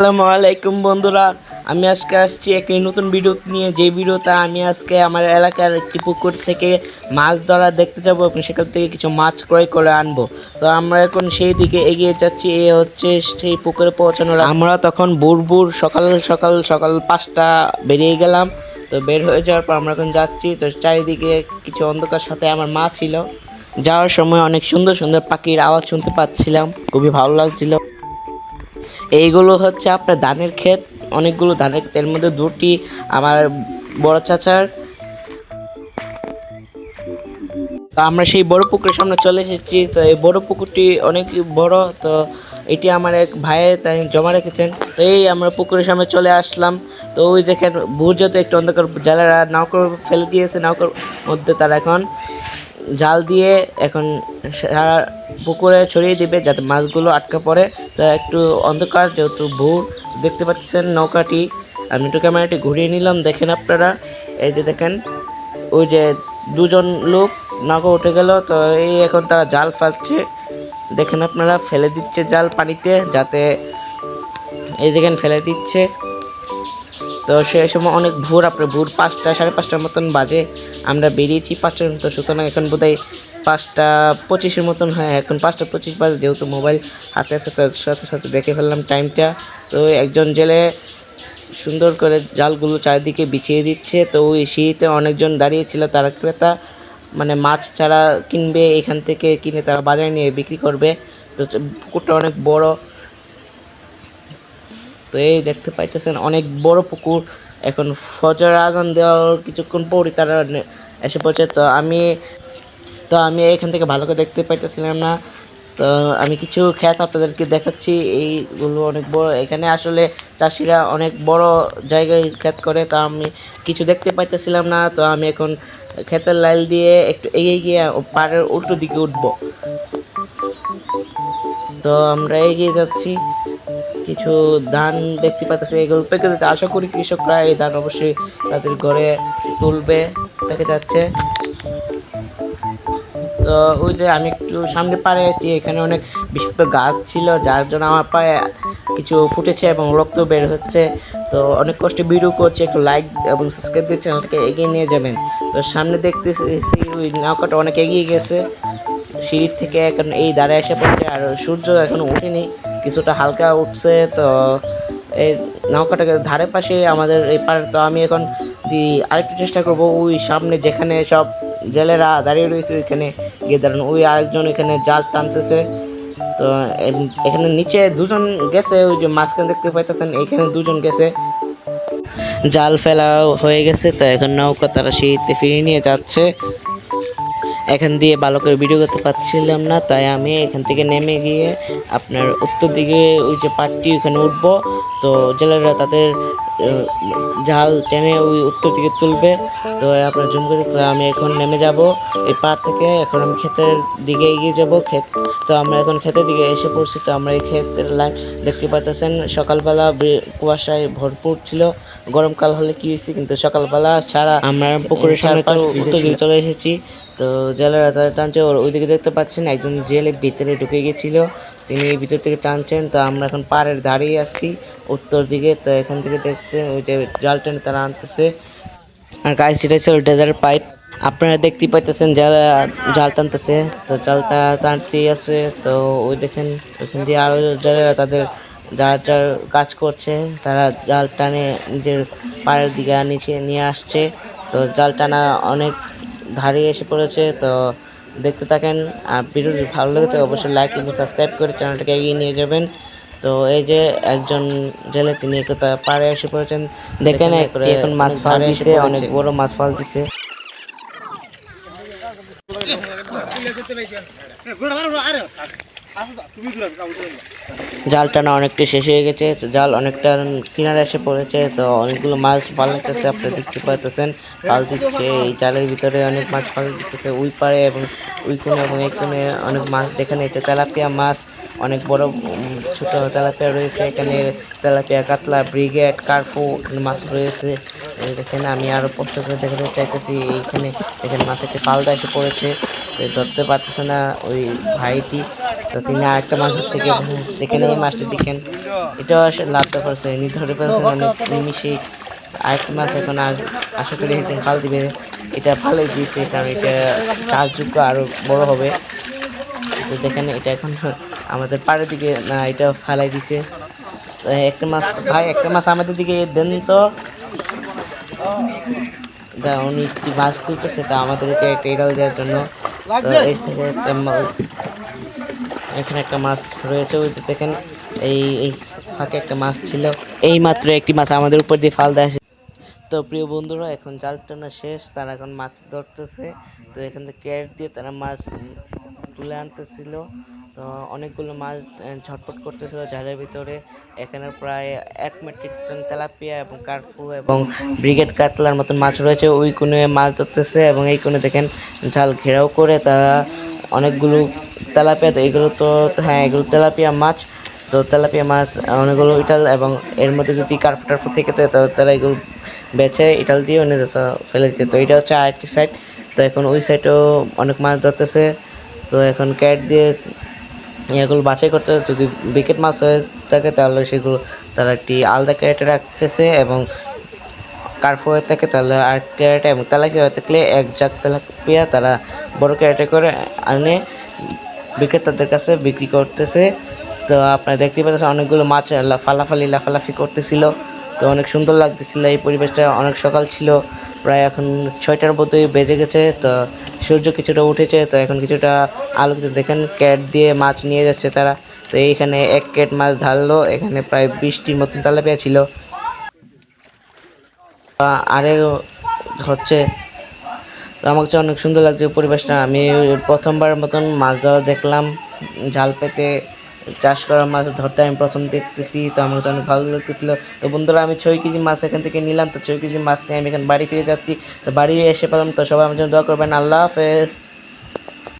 আসসালামু আলাইকুম বন্ধুরা, আমি আজকে আসছি একটি নতুন ভিডিও নিয়ে। যে ভিডিওটা আমি আজকে আমার এলাকার একটি পুকুর থেকে মাছ ধরা দেখতে যাব, এবং সেখান থেকে কিছু মাছ ক্রয় করে আনব। তো আমরা এখন সেই দিকে এগিয়ে যাচ্ছি, এ হচ্ছে সেই পুকুরে পৌঁছানোর আমরা তখন ভোর সকাল সকাল সকাল পাঁচটা বেরিয়ে গেলাম। তো বের হয়ে যাওয়ার পর আমরা এখন যাচ্ছি, তো চারিদিকে কিছু অন্ধকার সাথে আমার মা ছিল। যাওয়ার সময় অনেক সুন্দর সুন্দর পাখির আওয়াজ শুনতে পাচ্ছিলাম, খুবই ভালো লাগছিল। এইগুলো হচ্ছে আপনার ধানের ক্ষেত, অনেকগুলো ধানের ক্ষেতের মধ্যে দুটি আমার বড় চাচার। তো আমরা সেই বড় পুকুরের সামনে চলে এসেছি। তো এই বড় পুকুরটি অনেক বড়, তো এটি আমার এক ভাইয়ে তাই জমা রেখেছেন। তো এই আমরা পুকুরের সামনে চলে আসলাম। তো ওই দেখেন ভোর যত একটু অন্ধকার, জালেরা নৌকর ফেলে দিয়েছে, নৌকর মধ্যে তারা এখন জাল দিয়ে এখন সারা পুকুরে ছড়িয়ে দিবে যাতে মাছগুলো আটকা পড়ে। তো একটু অন্ধকার, যেহেতু ভোর, দেখতে পাচ্ছেন নৌকাটি। আমি একটু ক্যামেরাটি ঘুরিয়ে নিলাম, দেখেন আপনারা। এই যে দেখেন, ওই যে দুজন লোক নৌকা উঠে গেল, তো এই এখন তারা জাল ফেলছে। দেখেন আপনারা, ফেলে দিচ্ছে জাল পানিতে, যাতে এই দেখেন ফেলে দিচ্ছে। তো সেই সময় অনেক ভোর, আপনার ভোর পাঁচটা, সাড়ে পাঁচটার মতন বাজে। আমরা বেরিয়েছি পাঁচটার মতো, সুতরাং এখন বোধহয় পাঁচটা পঁচিশের মতন হ্যাঁ। এখন পাঁচটা পঁচিশ বাজে, যেহেতু মোবাইল হাতে আছে, তার সাথে সাথে দেখে ফেললাম টাইমটা। তো একজন জেলে সুন্দর করে জালগুলো চারিদিকে বিছিয়ে দিচ্ছে। তো ওই সিঁড়িতে অনেকজন দাঁড়িয়েছিল তারা ক্রেতা। মানে মাছ ছাড়া কিনবে, এখান থেকে কিনে তারা বাজারে নিয়ে বিক্রি করবে। তো পুকুরটা অনেক বড়। তো এই দেখতে পাইতেছেন, অনেক বড় পুকুর। এখন ফজর আজান দেওয়ার কিছুক্ষণ পরই তারা এসে পড়ছে তো আমি তো আমি এখান থেকে ভালো করে দেখতে পাইতেছিলাম না। তো আমি কিছু খ্যাত আপনাদেরকে দেখাচ্ছি। এইগুলো অনেক বড়। এখানে আসলে চাষিরা অনেক বড় জায়গায় খ্যাত করে। তা আমি কিছু দেখতে পাইতেছিলাম না। তো আমি এখন ক্ষেতের লাইল দিয়ে একটু এগিয়ে গিয়ে পাড়ের উল্টো দিকে উঠবো। তো আমরা এগিয়ে যাচ্ছি। কিছু ধান দেখতে পাচ্ছি এগুলো পেকে যেতে আশা করি কৃষকরা এই ধান অবশ্যই তাদের ঘরে তুলবে। পেকে যাচ্ছে। তো ওই যে আমি একটু সামনে পাড়ে এসেছি, এখানে অনেক বিষাক্ত গাছ ছিল, যার জন্য আমার পায়ে কিছু ফুটেছে এবং রক্ত বের হচ্ছে। তো অনেক কষ্টে ভিডিও করছে, একটু লাইক এবং সাবস্ক্রাইব দিয়ে চ্যানেলটাকে এগিয়ে নিয়ে যাবেন। তো সামনে দেখতেছি ওই নৌকাটা অনেক এগিয়ে গেছে। সিঁড়ির থেকে এখন এই দাঁড়ে এসে পড়ছে, আর সূর্য এখনও ওঠেনি, কিছুটা হালকা উঠছে। তো এই নৌকাটাকে ধারে পাশে আমাদের এই পাড়ে, তো আমি এখন দি আরেকটু চেষ্টা করব, ওই সামনে যেখানে সব জেলেরা দাঁড়িয়ে রয়েছে ওইখানে গিয়ে দাঁড়ানো। ওই আরেকজন ওইখানে জাল টানতেছে। তো এখানে নিচে দুজন গেছে, ওই যে মাঝখানে দেখতে পাইতেছেন এখানে দুজন গেছে। জাল ফেলা হয়ে গেছে, তো এখন নৌকা তারা সিঁড়িতে ফিরিয়ে নিয়ে যাচ্ছে। এখান দিয়ে ভালো করে ভিডিও করতে পারছিলাম না, তাই আমি এখান থেকে নেমে গিয়ে আপনার উত্তর দিকে ওই যে পাটটি ওখানে উঠবো। তো জেলেরা তাদের জাল টেনে ওই উত্তর দিকে তুলবে। তো আপনার জুম করে তো আমি এখন নেমে যাব এই পাড় থেকে। এখন আমি ক্ষেতের দিকে এগিয়ে যাব ক্ষেত। তো আমরা এখন ক্ষেতের দিকে এসে পড়ছি। তো আমরা এই ক্ষেতের লাইন দেখতে পাচ্ছেন সকালবেলা কুয়াশায় ভরপুর ছিল। গরমকাল হলে কি হয়েছে? কিন্তু সকালবেলা সারা আমরা পুকুরের সামনে উত্তর দিকে চলে এসেছি। তো জেলেরা তাদের টানছে, ওর ওইদিকে দেখতে পাচ্ছেন একজন জেলে ভিতরে ঢুকে গেছিল। তিনি ভিতর থেকে টানছেন, তো আমরা এখন পাড়ের দাঁড়িয়ে আছি, উত্তর দিকে। তো এখান থেকে দেখছেন ওই যে জাল টেনে তারা আনতেছে। আর গায়ে ছিটাইছে ওই ডেজার পাইপ আপনারা দেখতে পাইতেছেন যারা জাল টানতেছে, তো জালটা টানতেই আছে। তো ওই দেখেন, ওইখান দিয়ে আরও যারা তাদের যার যার কাজ করছে, তারা জাল টানে নিজের পায়ের দিকে নিচে নিয়ে আসছে। তো জাল টানা অনেক ধারে এসে পড়েছে তো দেখতে থাকেন। আর ভিডিওটি ভালো লাগে তো অবশ্যই লাইক এবং সাবস্ক্রাইব করে চ্যানেলটাকে এগিয়ে নিয়ে যাবেন। তো এই যে একজন জেলে তিনি একতা পাড়ে এসে পড়েছেন দেখেন একটি এখন মাছ ফাল দিছে অনেক বড় মাছ ফাল দিছে। জাল টানা অনেকটা শেষ হয়ে গেছে জাল অনেকটা কিনারে এসে পড়েছে তো অনেকগুলো মাছ পালাতেছে আপনারা দেখতে পাইতেছেন পাল দিচ্ছে এই জালের ভিতরে অনেক মাছ পাল দিতেছে ওই পারে এবং ওই কোণে এবং এই কোণে অনেক মাছ দেখেন এটা তেলাপিয়া মাছ অনেক বড় ছোট তেলাপিয়া রয়েছে এখানে তেলাপিয়া কাতলা ব্রিগেড কার্পো এখানে মাছ রয়েছে দেখেন আমি আরও স্পষ্ট করে দেখাতে চাইতেছি এইখানে এখানে মাছ একটি পালটা এসে পড়েছে ধরতে পারতেছে না ওই ভাইটি। তো তিনি আরেকটা মাছ ধরতে গিয়ে দেখেন এই মাছটি দেখেন। এটাও লাভটা করছে ইনি ধরে ফেলছেন অনেক নিমিশেই আরেকটা মাছ এখন আর আশা করি একদিন ফাল দিবে। এটা ফালে দিয়েছে, কারণ এটা কাজযোগ্য আরও বড় হবে। তো দেখেন এটা এখন আমাদের পাড়ের দিকে, না এটা ফালাই দিছে। একটা মাছ, ভাই, একটা মাছ আমাদের দিকে দেন তো। উনি একটি মাছ খুঁজতেছে, তা আমাদেরকে একটা এড়াল দেওয়ার জন্য। এখানে একটা মাছ রয়েছে, ওই দেখেন, এই এই ফাঁকে একটা মাছ ছিল। এই মাত্র একটি মাছ আমাদের উপর দিয়ে ফাল দেয় তো প্রিয় বন্ধুরা, এখন জাল টানা শেষ, তারা এখন মাছ ধরতেছে। তো এখান থেকে ক্যারেট দিয়ে তারা মাছ তুলে আনতেছিল। তো অনেকগুলো মাছ ঝটপট করতেছিল। জালের ভিতরে এখানে প্রায় এক মেট্রিক টন তেলাপিয়া এবং কার্পু এবং ব্রিগেড কাতলার মতন মাছ রয়েছে। ওই কোণে মাছ ধরতেছে এবং এই কোণে দেখেন জাল ঘেরাও করে তারা অনেকগুলো তেলাপিয়া, তো এগুলো তো হ্যাঁ এগুলো তেলাপিয়া মাছ। তো তেলাপিয়া মাছ অনেকগুলো ইটাল এবং এর মধ্যে যদি কার্পু টার্পু থেকে থাকে তো তারা এগুলো বেছে ইটাল দিয়ে অন্য ফেলে দিচ্ছে তো এটা হচ্ছে আরেকটি সাইড তো এখন ওই সাইডেও অনেক মাছ ধরতেছে। তো এখন ক্যাট দিয়ে এগুলো বাছাই করতে যদি বিকেট মাছ হয়ে থাকে, তাহলে সেগুলো তারা একটি আলাদা ক্যারেটে রাখতেছে এবং কার্ফ হয়ে থাকে, তাহলে আর ক্যারেটে এবং তেলাপিয়া হয়ে থাকলে এক জাগ তেলাপিয়া তারা বড় ক্যারেটে করে আনে বিক্রেতাদের কাছে বিক্রি করতেছে। তো আপনারা দেখতে পাচ্ছেন অনেকগুলো মাছ ফালাফালি লাফালাফি করতেছিল। তো অনেক সুন্দর লাগতেছিল এই পরিবেশটা অনেক সকাল ছিল, প্রায় এখন ছয়টার মতোই বেজে গেছে, তো সূর্য কিছুটা উঠেছে, তো এখন কিছুটা আলোকিত, দেখেন ক্যাট দিয়ে মাছ নিয়ে যাচ্ছে তারা, তো এইখানে এক ক্যাট মাছ ঢাললো, এখানে প্রায় বিশটির মতন তেলাপিয়া ছিল। আ- আরে হচ্ছে আমার কাছে অনেক সুন্দর লাগছে পরিবেশটা, আমি প্রথমবার মতন মাছ ধরা দেখলাম জাল পেতে চাষ করা মাছ ধরতে আমি প্রথম দেখতেছি, তো আমার অনেক ভালো লাগতেছিল। তো বন্ধুরা, আমি ছয় কেজি মাছ এখান থেকে নিলাম, তো ছয় কেজি মাছ নিয়ে আমি এখানে বাড়ি ফিরে যাচ্ছি। তো বাড়ি এসে পেলাম তো সবাই আমার জন্য দোয়া করবেন। আল্লাহ হাফেজ।